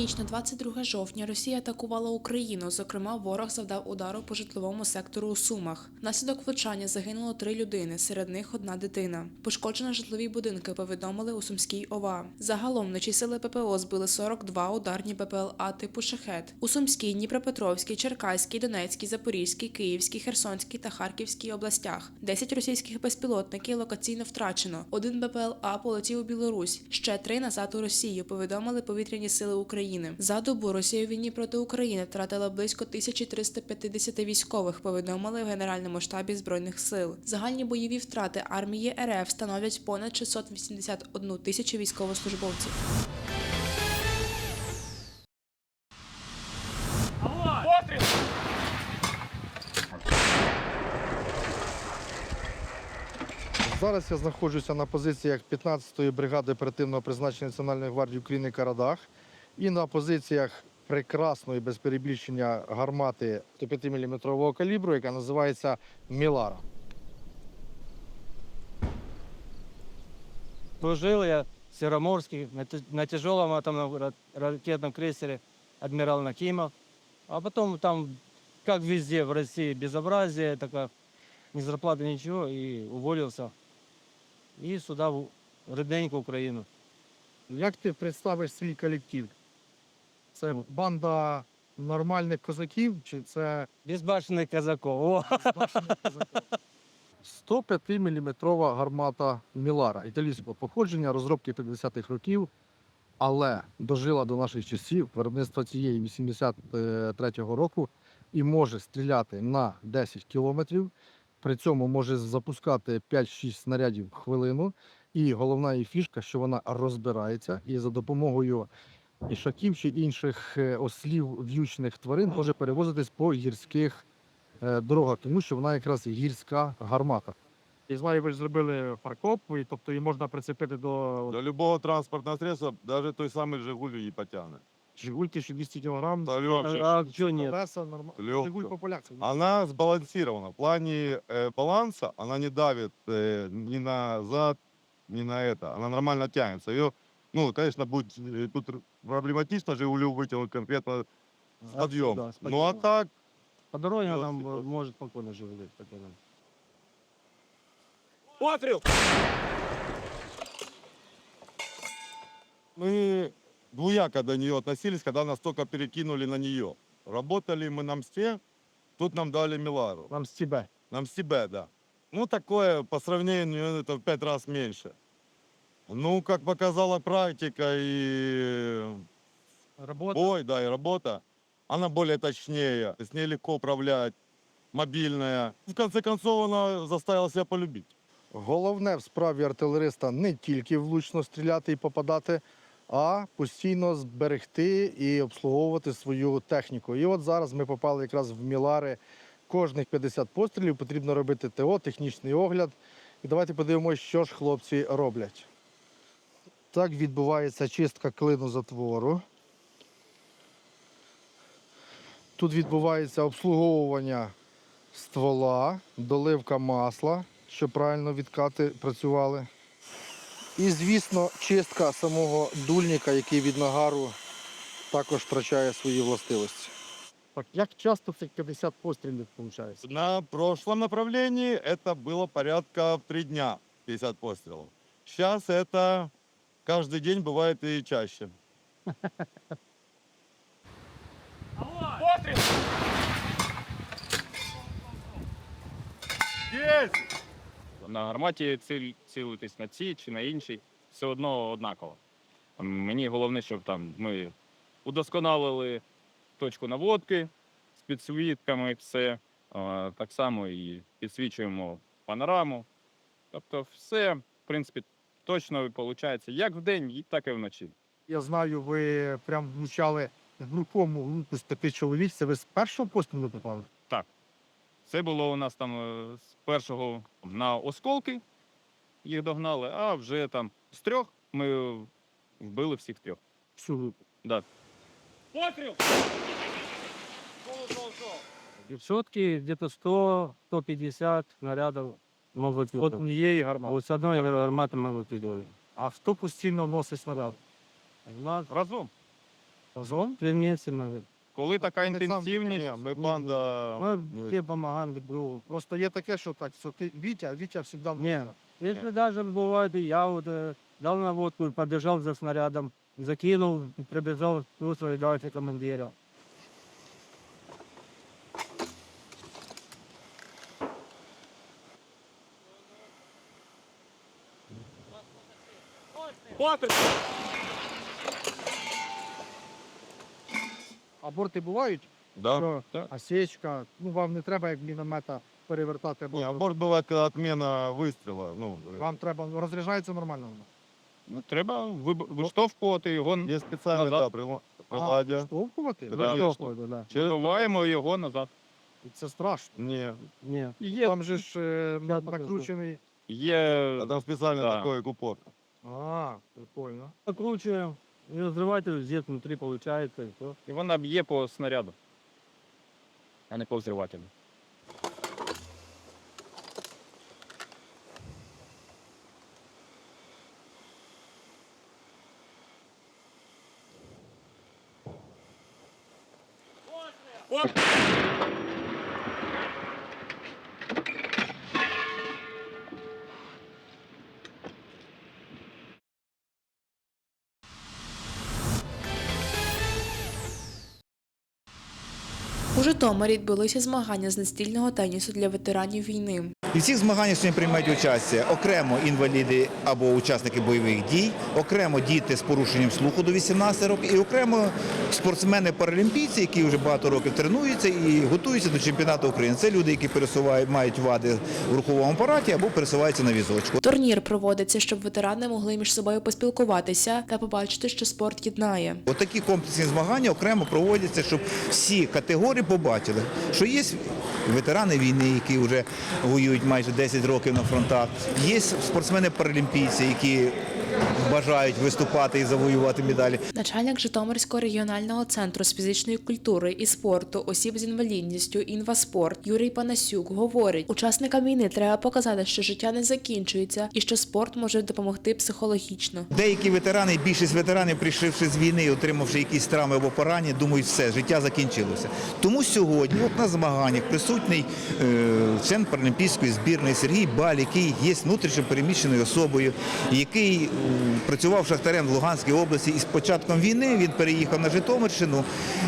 ніч на 22 жовтня Росія атакувала Україну. Зокрема, ворог завдав удару по житловому сектору у Сумах. Внаслідок влучання загинуло три людини, серед них одна дитина. Пошкоджено житлові будинки. Повідомили у Сумській ОВА. Загалом вночі сили ППО збили 42 ударні БПЛА типу шахет. У Сумській, Дніпропетровській, Черкаській, Донецькій, Запорізькій, Київській, Херсонській та Харківській областях. 10 російських безпілотників локаційно втрачено. Один БПЛА полетів у Білорусь, ще три назад у Росію. Повідомили повітряні сили України. За добу Росія у війні проти України втратила близько 1350 військових. Повідомили в Генеральному штабі збройних сил. Загальні бойові втрати армії РФ становлять понад 681 тисячу військовослужбовців. Зараз я знаходжуся на позиціях 15-ї бригади оперативного призначення Національної гвардії України Карадах і на позиціях прекрасної без перебільшення гармати 105 мм калібру, яка називається Мілара. Служил я в Сероморске на, т- на тяжелом атомном ра- ракетном крейсере «Адмирал Накимов». А потом там, как везде в России, безобразие, такая, ни зарплаты, ничего, и уволился. И сюда, в рідненьку Україну. Як ти представиш свій колектив? Це банда нормальних козаків чи це Безбашенных казаков. О! 105 мм гармата Мілара італійського походження, розробки 50-х років, але дожила до наших часів виробництва цієї 83-го року і може стріляти на 10 кілометрів. При цьому може запускати 5-6 снарядів в хвилину. І головна її фішка, що вона розбирається і за допомогою ішаків чи інших е, ослів в'ючних тварин може перевозитись по гірських е, дорогах, тому що вона якраз гірська гармата. І знаю, ви ж зробили фаркоп, і, тобто її можна прицепити до До любого транспортного средства, даже той самый Жигуль її потягне. Жигульки 60 кг. Та легше. А что нет? Колеса норма- Легко. Жигуль по-полякськи. Она сбалансирована. В плане э, баланса она не давит э, ни назад, ни на это. Она нормально тянется. Ее, ну, конечно, будет э, тут р- проблематично Жигулю вытянуть конкретно подъем. да, Ну а так, По дороге Всё, там э, может спокойно живет. Постріл! мы двуяко до нее относились, когда нас только перекинули на нее. Работали мы на мсте, тут нам дали Милару. Вам з тебе. На МСТБ, да. Ну, такое по сравнению это в пять раз меньше. Ну, как показала практика и Робота. бой, да, и работа, она более точнее, с ней легко управлять, мобильная. В конце концов, она заставила себя полюбить. Головне в справі артилериста не тільки влучно стріляти і попадати, а постійно зберегти і обслуговувати свою техніку. І от зараз ми попали якраз в Мілари. Кожних 50 пострілів потрібно робити ТО, технічний огляд. І давайте подивимося, що ж хлопці роблять. Так відбувається чистка клину затвору. Тут відбувається обслуговування ствола, доливка масла, щоб правильно відкати працювали. І, звісно, чистка самого дульника, який від нагару також втрачає свої властивості. Так, як часто цих 50 пострілів виходить? На прошлом направлении это было порядка в три дня 50 пострелов. Сейчас это каждый день бывает и чаще. на гарматі ціль, цілитись на цій чи на іншій, все одно однаково. Мені головне, щоб там ми удосконалили точку наводки з підсвітками, все. Так само і підсвічуємо панораму. Тобто, все, в принципі, точно виходить як вдень, так і вночі. Я знаю, ви прям влучали групому групу з п'яти чоловік. Це ви з першого пострілу попали? Це було у нас там е, з першого на осколки їх догнали, а вже там з трьох ми вбили всіх трьох. Всю групу. Постріл! Девчонки где-то 100-150 снарядов могут От вот, однієї гармати. вот с одной гарматы могут идти. А хто постійно носить снаряд? У нас Разом. Разом? Все вместе мы, Коли така Ми сам- інтенсивність, Ні, ми банда. мы ну, все помогаем друг другу. Просто є таке, що так, що ти Вітя, а Вітя завжди. Ні. Если даже бывает, и я вот э, дал наводку, побежал за снарядом, закинул, прибежал, ну, дайте командира. Аборти бувають, Да. що так. осечка, ну вам не треба як міномета перевертати, Не, або аборт бывает, когда отмена выстрела. Ну, вам треба, розряджається нормально. воно? Ну, треба виб- виштовхувати його, есть специально, Назад. да, прила- приладдя. Штовхувати? Да. Вытёхиваю, да. висуваємо його назад. Це страшно. Не, Не. Є, Там же ж е, Я покажу. накручений. є а там специально Да. такой купор. А, прикольно. Накручиваем, и взрыватель здесь внутри получается, и все. і вона б'є по снаряду, а не по взривателю. У Житомирі відбулися змагання з настільного тенісу для ветеранів війни. І в цих змаганнях сьогодні приймають участь окремо інваліди або учасники бойових дій, окремо діти з порушенням слуху до 18 років, і окремо спортсмени-паралімпійці, які вже багато років тренуються і готуються до чемпіонату України. Це люди, які пересувають, мають вади в руховому апараті або пересуваються на візочку. Турнір проводиться, щоб ветерани могли між собою поспілкуватися та побачити, що спорт єднає. Отакі комплексні змагання окремо проводяться, щоб всі категорії побачили, що є ветерани війни, які вже воюють майже 10 років на фронтах, є спортсмени-паралімпійці, які бажають виступати і завоювати медалі. Начальник Житомирського регіонального центру з фізичної культури і спорту осіб з інвалідністю «Інваспорт» Юрій Панасюк говорить, учасникам війни треба показати, що життя не закінчується і що спорт може допомогти психологічно. Деякі ветерани, більшість ветеранів, прийшовши з війни, отримавши якісь травми або поранення, думають, все, життя закінчилося. Тому сьогодні от на змаганнях присутній е, член паралімпійської збірної Сергій Баль, який є внутрішньо переміщеною особою, який працював шахтарем в Луганській області. І з початком війни він переїхав на Житомирщину,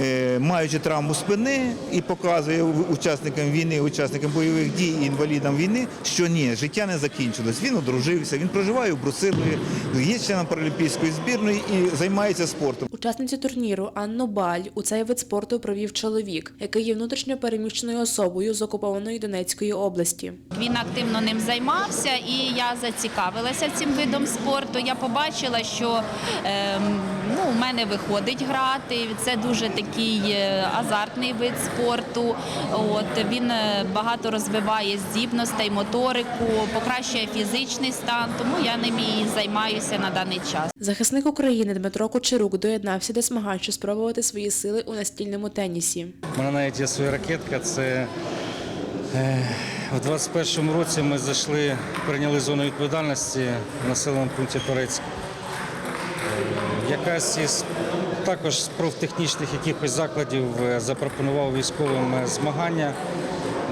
е, маючи травму спини, і показує учасникам війни, учасникам бойових дій і інвалідам війни, що ні, життя не закінчилось. Він одружився, він проживає в Брусилові, є членом паралімпійської збірної і займається спортом. Учасницю турніру Анну Баль у цей вид спорту провів чоловік, який є внутрішньо переміщеною особою з окупованої Донецької області. Він активно ним займався, і я зацікавилася цим видом спорту. Я побачила, що ем, ну, у мене виходить грати. Це дуже такий е, азартний вид спорту. От він е, багато розвиває здібностей, моторику, покращує фізичний стан. Тому я ним і займаюся на даний час. Захисник України Дмитро Кучерук доєднався до змагань, щоб спробувати свої сили у настільному тенісі. У мене навіть є своя ракетка. Це в 21-му році ми зайшли, прийняли зону відповідальності в населеному пункті Торецьк. Е, Якась із також з профтехнічних якихось закладів е, запропонував військовим е, змагання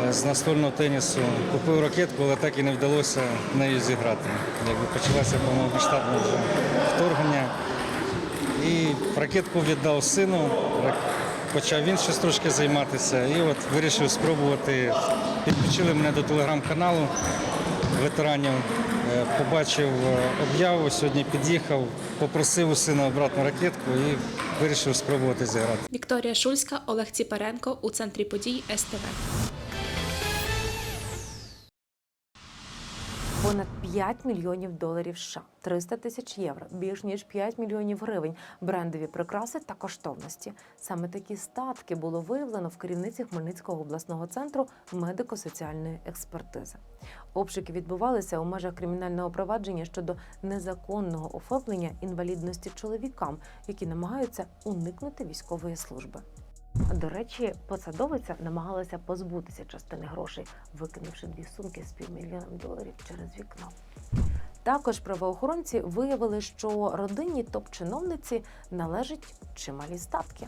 е, з настольного тенісу. Купив ракетку, але так і не вдалося нею зіграти. Якби почалося повномасштабне вторгнення. І ракетку віддав сину, почав він щось трошки займатися. І от вирішив спробувати. Підключили мене до телеграм-каналу ветеранів. Е, Побачив е, об'яву, сьогодні під'їхав, попросив у сина обратну ракетку і вирішив спробувати зіграти. Вікторія Шульська, Олег Ціпаренко у центрі подій СТВ. Понад 5 мільйонів доларів США, 300 тисяч євро, більш ніж 5 мільйонів гривень, брендові прикраси та коштовності. Саме такі статки було виявлено в керівниці Хмельницького обласного центру медико-соціальної експертизи. Обшуки відбувалися у межах кримінального провадження щодо незаконного оформлення інвалідності чоловікам, які намагаються уникнути військової служби. До речі, посадовиця намагалася позбутися частини грошей, викинувши дві сумки з півмільйоном доларів через вікно. Також правоохоронці виявили, що родині топ-чиновниці належать чималі статки.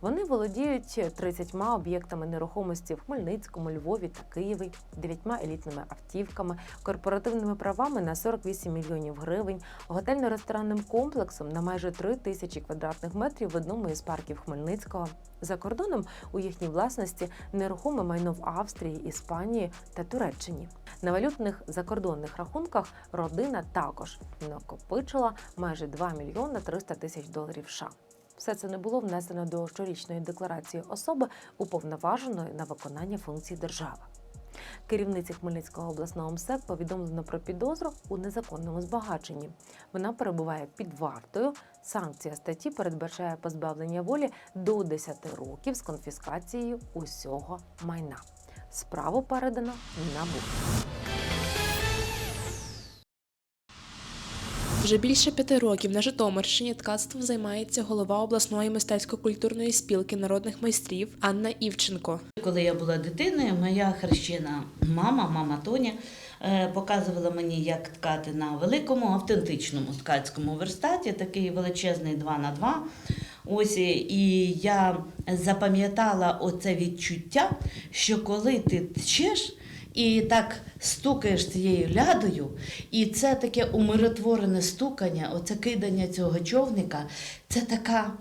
Вони володіють 30 об'єктами нерухомості в Хмельницькому, Львові та Києві, 9 елітними автівками, корпоративними правами на 48 мільйонів гривень, готельно-ресторанним комплексом на майже 3 тисячі квадратних метрів в одному із парків Хмельницького. За кордоном у їхній власності нерухоме майно в Австрії, Іспанії та Туреччині. На валютних закордонних рахунках родина також накопичила майже 2 мільйона 300 тисяч доларів США. Все це не було внесено до щорічної декларації особи, уповноваженої на виконання функцій держави. Керівниці Хмельницького обласного МСЕК повідомлено про підозру у незаконному збагаченні. Вона перебуває під вартою. Санкція статті передбачає позбавлення волі до 10 років з конфіскацією усього майна. Справу передано НАБУ. Вже більше п'яти років на Житомирщині ткацтвом займається голова обласної мистецько-культурної спілки народних майстрів Анна Івченко. Коли я була дитиною, моя хрещена мама, мама Тоня, е, показувала мені, як ткати на великому автентичному ткацькому верстаті, такий величезний 2 на 2 Ось і- я запам'ятала оце відчуття, що коли ти тчеш і так стукаєш цією лядою, і це таке умиротворене стукання, оце кидання цього човника, це така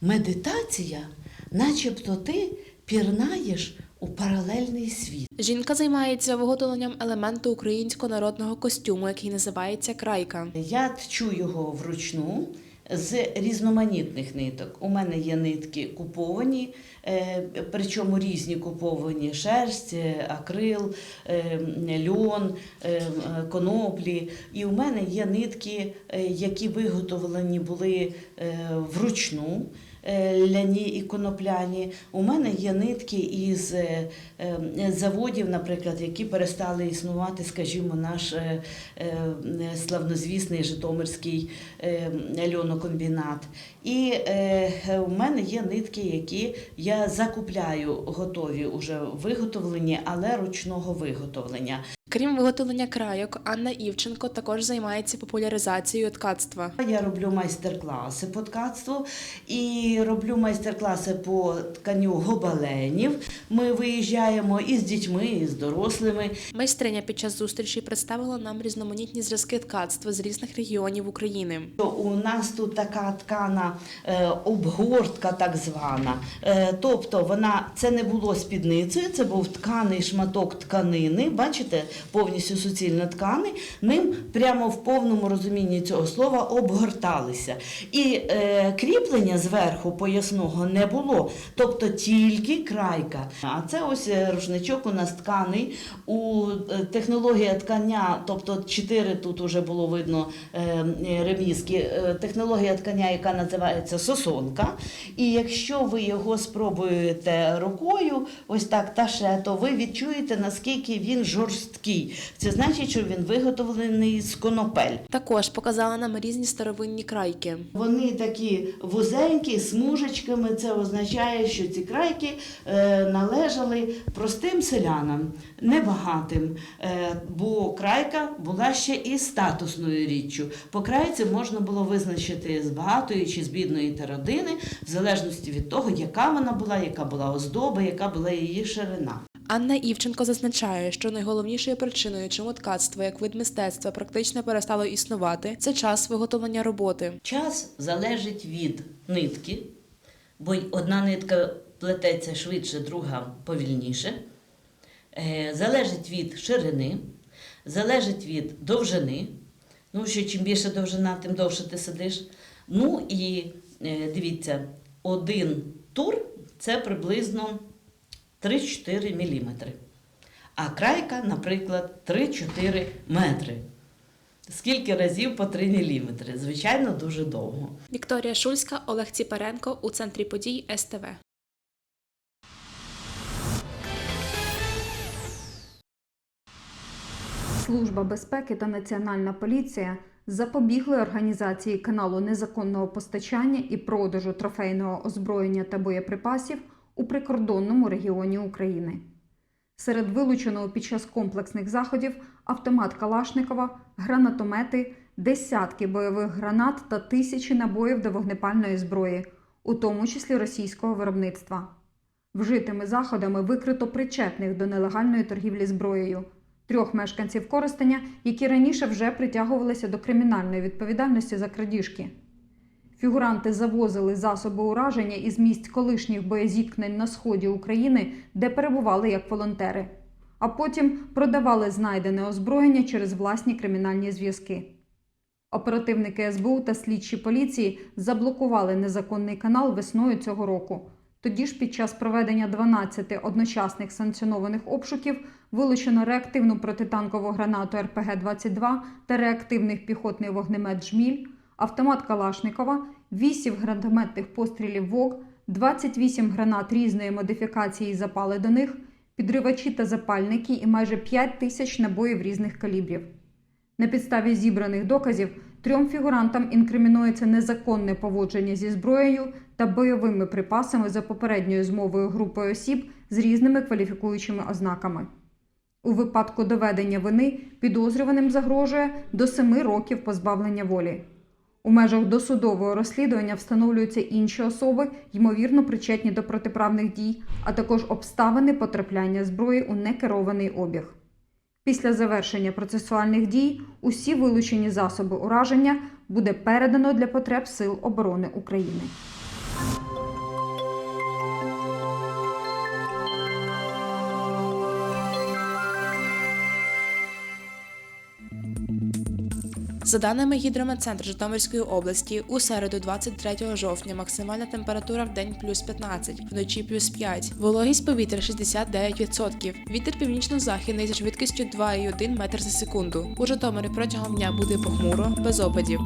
медитація, начебто ти пірнаєш у паралельний світ. Жінка займається виготовленням елементу українського народного костюму, який називається крайка. Я тчу його вручну з різноманітних ниток. У мене є нитки куповані, е, причому різні куповані шерсть, е, акрил, е, льон, коноплі. І у мене є нитки, які виготовлені були вручну. Е, Ляні і конопляні. У мене є нитки із е, е, заводів, наприклад, які перестали існувати, скажімо, наш славнозвісний Житомирський льонокомбінат. І у мене є нитки, які я закупляю готові, уже виготовлені, але ручного виготовлення. Крім виготовлення крайок, Анна Івченко також займається популяризацією ткацтва. Я роблю майстер-класи по ткацтву і роблю майстер-класи по тканю гобеленів. Ми виїжджаємо і з дітьми, і з дорослими. Майстриня під час зустрічі представила нам різноманітні зразки ткацтва з різних регіонів України. У нас тут така ткана е, обгортка, так звана. Е, тобто вона це не було спідницею, це був тканий шматок тканини. Бачите, повністю суцільно тканий. Ним прямо в повному розумінні цього слова обгорталися. І е, кріплення зверху поясного не було, тобто тільки крайка. А це ось е, рушничок у нас тканий у е, технологія ткання, тобто чотири тут вже було видно е, е, ремізки. Технологія ткання, яка називається сосонка. І якщо ви його спробуєте рукою, ось так таше, то ви відчуєте, наскільки він жорсткий. Це значить, що він виготовлений з конопель. Також показала нам різні старовинні крайки. Вони такі вузенькі, смужечками. Це означає, що ці крайки е, належали простим селянам, небагатим. Е, бо крайка була ще і статусною річчю. По крайці можна було визначити з багатої чи з бідної та родини, в залежності від того, яка вона була, яка була оздоба, яка була її ширина. Анна Івченко зазначає, що найголовнішою причиною, чому ткацтво як вид мистецтва практично перестало існувати, це час виготовлення роботи. Час залежить від нитки, бо одна нитка плететься швидше, друга повільніше. Е, Залежить від ширини, залежить від довжини. Ну, що чим більше довжина, тим довше ти сидиш. Ну і е, дивіться, один тур це приблизно 3-4 мм. А крайка, наприклад, 3-4 метри. Скільки разів по 3 мм? Звичайно, дуже довго. Вікторія Шульська, Олег Ціпаренко у центрі подій СТВ. Служба безпеки та Національна поліція запобігли організації каналу незаконного постачання і продажу трофейного озброєння та боєприпасів у прикордонному регіоні України. Серед вилученого під час комплексних заходів автомат Калашникова, гранатомети, десятки бойових гранат та тисячі набоїв до вогнепальної зброї, у тому числі російського виробництва. Вжитими заходами викрито причетних до нелегальної торгівлі зброєю трьох мешканців Коростеня, які раніше вже притягувалися до кримінальної відповідальності за крадіжки. Фігуранти завозили засоби ураження із місць колишніх боєзіткнень на сході України, де перебували як волонтери, а потім продавали знайдене озброєння через власні кримінальні зв'язки. Оперативники СБУ та слідчі поліції заблокували незаконний канал весною цього року. Тоді ж під час проведення 12 одночасних санкціонованих обшуків вилучено реактивну протитанкову гранату РПГ-22 та реактивний піхотний вогнемет «Жміль», автомат Калашникова, 8 гранатометних пострілів ВОГ, 28 гранат різної модифікації і запали до них, підривачі та запальники і майже 5 тисяч набоїв різних калібрів. На підставі зібраних доказів трьом фігурантам інкримінується незаконне поводження зі зброєю та бойовими припасами за попередньою змовою групою осіб з різними кваліфікуючими ознаками. У випадку доведення вини підозрюваним загрожує до 7 років позбавлення волі. У межах досудового розслідування встановлюються інші особи, ймовірно причетні до протиправних дій, а також обставини потрапляння зброї у некерований обіг. Після завершення процесуальних дій усі вилучені засоби ураження буде передано для потреб Сил оборони України. За даними гідрометцентру Житомирської області, у середу 23 жовтня максимальна температура в день плюс 15, вночі плюс 5. Вологість повітря 69%. Вітер північно-західний зі швидкістю 2,1 метр за секунду. У Житомирі протягом дня буде похмуро, без опадів.